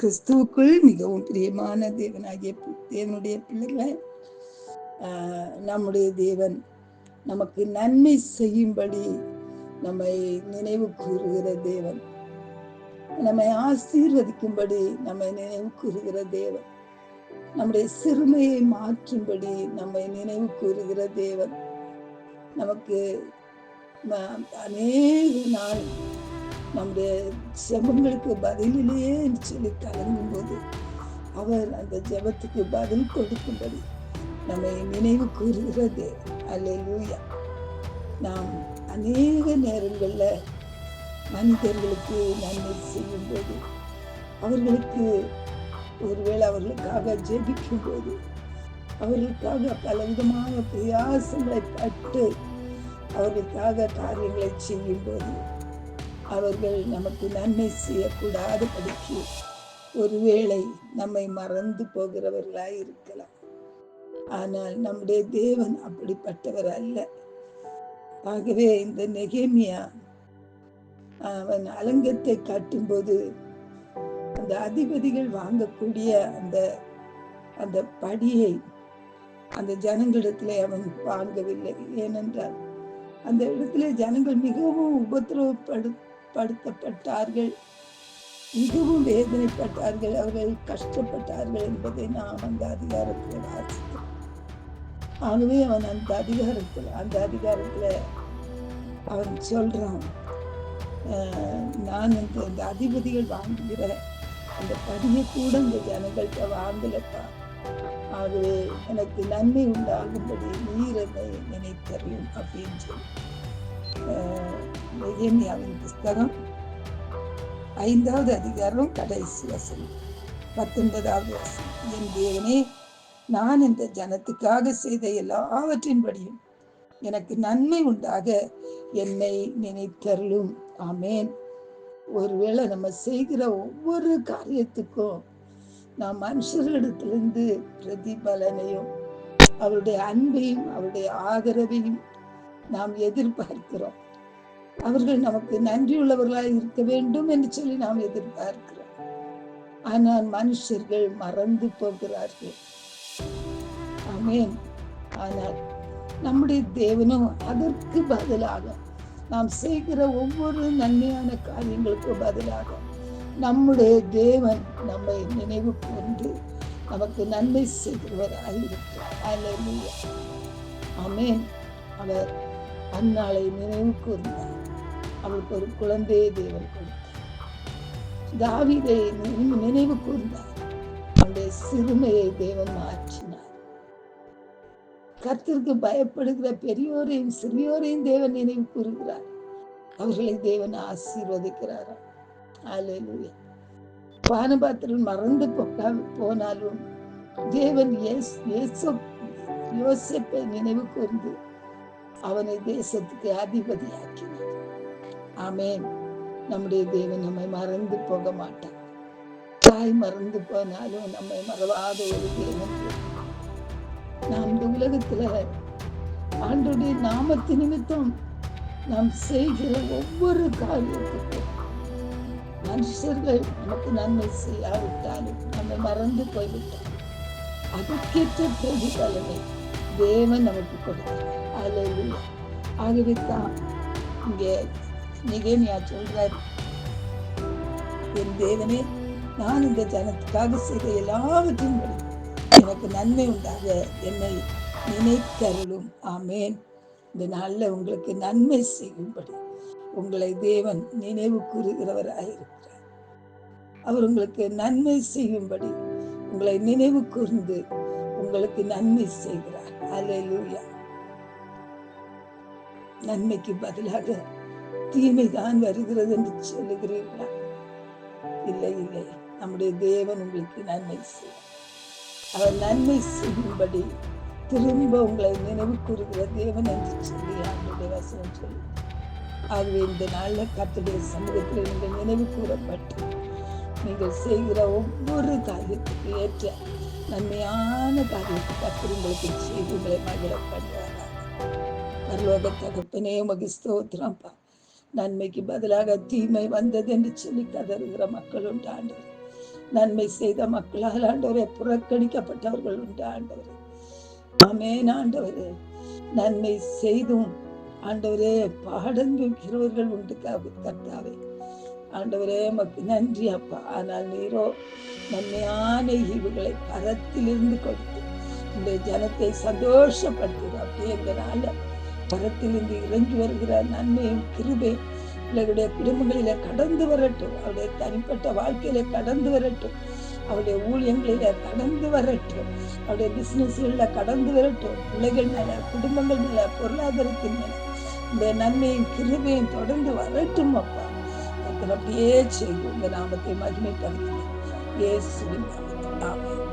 கிறிஸ்துவுக்குள் மிகவும் பிரியமான தேவனாகிய தேவனுடைய பிள்ளைகளை நம்முடைய தேவன் நமக்கு நன்மை செய்யும்படி நம்மை நினைவு கூறுகிற தேவன். நம்மை ஆசீர்வதிக்கும்படி நம்மை நினைவு கூறுகிற தேவன். நம்முடைய சிறுமையை மாற்றும்படி நம்மை நினைவு கூறுகிற தேவன். நமக்கு அநேக நாள் நம்முடைய ஜபங்களுக்கு பதிலிலேயே சொல்லி கலங்கும் போது அவர் அந்த ஜெபத்துக்கு பதில் கொடுக்கும்படி நம்மை நினைவு கூறுகிறது அல்லூயா நாம் அநேக நேரங்களில் மனிதர்களுக்கு நன்மை செய்யும் போது அவர்களுக்கு ஒருவேளை அவர்களுக்காக ஜெபிக்கும் போது அவர்களுக்காக பலவிதமான பிரயாசங்களை பட்டு அவர்களுக்காக காரியங்களை செய்யும் போது அவர்கள் நமக்கு நன்மை செய்யக்கூடாதபடிக்கு ஒருவேளை நம்மை மறந்து போகிறவர்களாய் இருக்கலாம். ஆனால் நம்முடைய தேவன் அப்படிப்பட்டவர் அல்ல. ஆகவே இந்த நெகேமியா அவன் அலங்கத்தை காட்டும்போது அந்த அதிபதிகள் வாங்கக்கூடிய அந்த அந்த படியை அந்த ஜனங்களிடத்திலே அவன் வாங்கவில்லை. ஏனென்றால் அந்த இடத்திலே ஜனங்கள் மிகவும் உபத்திரவப்படு படுத்தப்பட்டார்கள் மிகவும் வேதனைப்பட்டார்கள். அவர்கள் கஷ்டப்பட்டார்கள் என்பதை நாம் அந்த அதிகாரத்தில் வாசித்தோம். ஆகவே அவன் அந்த அதிகாரத்தில் அந்த அதிகாரத்தில் அவன் சொல்றான் நான் இந்த இந்த அதிபதிகள் வாங்குகிற அந்த பதியை கூட இந்த ஜனங்கள்கிட்ட வாங்கலப்பா. ஆகவே எனக்கு நன்மை உண்டாகும்படி நீர் என்னை நினைத்தறியும் அப்படின்னு சொல்லி. நெகேமியாவின் புஸ்தகம் ஐந்தாவது அதிகாரம் கடைசி வசனம். பத்தொன்பதாவது வசனம். என் தேவனே நான் இந்த ஜனத்துக்காக செய்த எல்லாவற்றின்படியும் எனக்கு நன்மை உண்டாக என்னை நினைத்தருளும். ஆமேன். ஒருவேளை நம்ம செய்கிற ஒவ்வொரு காரியத்துக்கும் நாம் மனுஷர்களிடத்திலிருந்து பிரதிபலனையும் அவருடைய அன்பையும் அவருடைய ஆதரவையும் நாம் எதிர்பார்க்கிறோம். அவர்கள் நமக்கு நன்றியுள்ளவர்களாக இருக்க வேண்டும் என்று சொல்லி நாம் எதிர்பார்க்கிறோம். ஆனால் மனுஷர்கள் மறந்து போகிறார்கள். அமேன் ஆனால் நம்முடைய தேவனும் அதற்கு பதிலாக நாம் செய்கிற ஒவ்வொரு நன்மையான காரியங்களுக்கு பதிலாக நம்முடைய தேவன் நம்மை நினைவு கொண்டு நமக்கு நன்மை செய்கிறவராக இருக்கிறார். அமேன் அவர் அந்நாளை நினைவு கூர்ந்தார். அவளுக்கு ஒரு குழந்தையை தேவன். கொடுத்தார் தாவிதை நினைவு நினைவு கூர்ந்தார். அவனுடைய சிறுமையை தேவன் மாற்றினார். கத்திற்கு பயப்படுகிற பெரியோரையும் சிறியோரையும் தேவன் நினைவு கூறுகிறார். அவர்களை தேவன் ஆசீர்வதிக்கிறார்? அல்லேலூயா பானபாத்திரன் மறந்து போனாலும் தேவன் யோசிப்பை நினைவு கூர்ந்து அவனை தேசத்துக்கு அதிபதியாக்கினார். ஆமேன். நம்முடைய தேவன் நம்மை மறந்து போக மாட்டார் தாய் மறந்து போனாலும் நம்மை மறவாத ஒரு தேவன் நாம் இந்த உலகத்துல ஆண்டுடைய நாமத்து நிமித்தம் நாம் செய்கிற ஒவ்வொரு காரியத்துக்கும் மனுஷர்கள் நமக்கு நன்மை செய்யாவிட்டாலும் நம்மை மறந்து போய்விட்டால் அதற்கேற்ற பிரதிபலனை தேவன் நமக்கு கொடுத்தார். அல்லேலூயா ஆகவே தான் இங்கே நிகேமியா சொல்றார் என் தேவனே நான் இந்த ஜனத்துக்காக செய்த எல்லாவற்றையும் படி. எனக்கு நன்மை உண்டாக என்னை நினைத்தருளும். ஆமேன். இந்த நாளில் உங்களுக்கு நன்மை செய்யும்படி உங்களை தேவன் நினைவு கூறுகிறவராயிருக்கிறார் அவர் உங்களுக்கு நன்மை செய்யும்படி உங்களை நினைவு கூர்ந்து உங்களுக்கு நன்மை செய்கிறார். அல்லேலூயா நன்மைக்கு பதிலாக தீமைதான் வருகிறது என்று சொல்லுகிறீர்களா? இல்லை இல்லை. நம்முடைய தேவன் உங்களுக்கு நன்மை செய்யும். அவர் நன்மை செய்யும்படி திரும்ப உங்களை நினைவு கூறுகிற தேவன் என்று சொல்லி அவருடைய வசனம் சொல்லி ஆகவே இந்த நாளில் கத்துடைய சமூகத்தில் நீங்கள் நினைவு கூறப்பட்டு நீங்கள் செய்கிற ஒவ்வொரு காரியத்துக்கு ஏற்ற நன்மையான காரியத்தை கர்த்தர் உங்களுக்கு செய்து உங்களை மகிழ பரலோக தகப்பனே உமக்கு ஸ்தோத்திரம்ப்பா நன்மைக்கு பதிலாக தீமை வந்தது என்று சொல்லி கதறுகிற மக்கள் உண்டு ஆண்டவர். நன்மை செய்த மக்களால் ஆண்டவரே புறக்கணிக்கப்பட்டவர்கள் உண்டு ஆண்டவர். ஆமேன் ஆண்டவரே. நன்மை செய்தும் ஆண்டவரே பாடங்குகிறவர்கள் உண்டு கர்த்தாவே. ஆண்டவரே மக்கு நன்றி அப்பா. ஆனால் நீரோ நன்மையான ஈவுகளை பரத்திலிருந்து கொடுத்து இந்த ஜனத்தை சந்தோஷப்படுத்துகிறோம். அப்படிங்கிறனால எங்களால பரத்திலிருந்து இறங்கி வருகிற நன்மையும் கிருபை. அவளுடைய குடும்பங்களில கடந்து வரட்டும். அவருடைய தனிப்பட்ட வாழ்க்கையில கடந்து வரட்டும். அவருடைய ஊழியங்களில கடந்து வரட்டும். அவருடைய பிசினஸ்கள்ல கடந்து வரட்டும். பிள்ளைகள் மேல குடும்பங்கள் மேல பொருளாதாரத்தின் மேல இந்த நன்மையும் கிருபையும் தொடர்ந்து வரட்டும் அப்பா. கர்த்தர் அப்படியே செய்யும் இந்த நாமத்தை மகிமைப்படுத்தி ஏசுவின் நாமத்தை ஆமே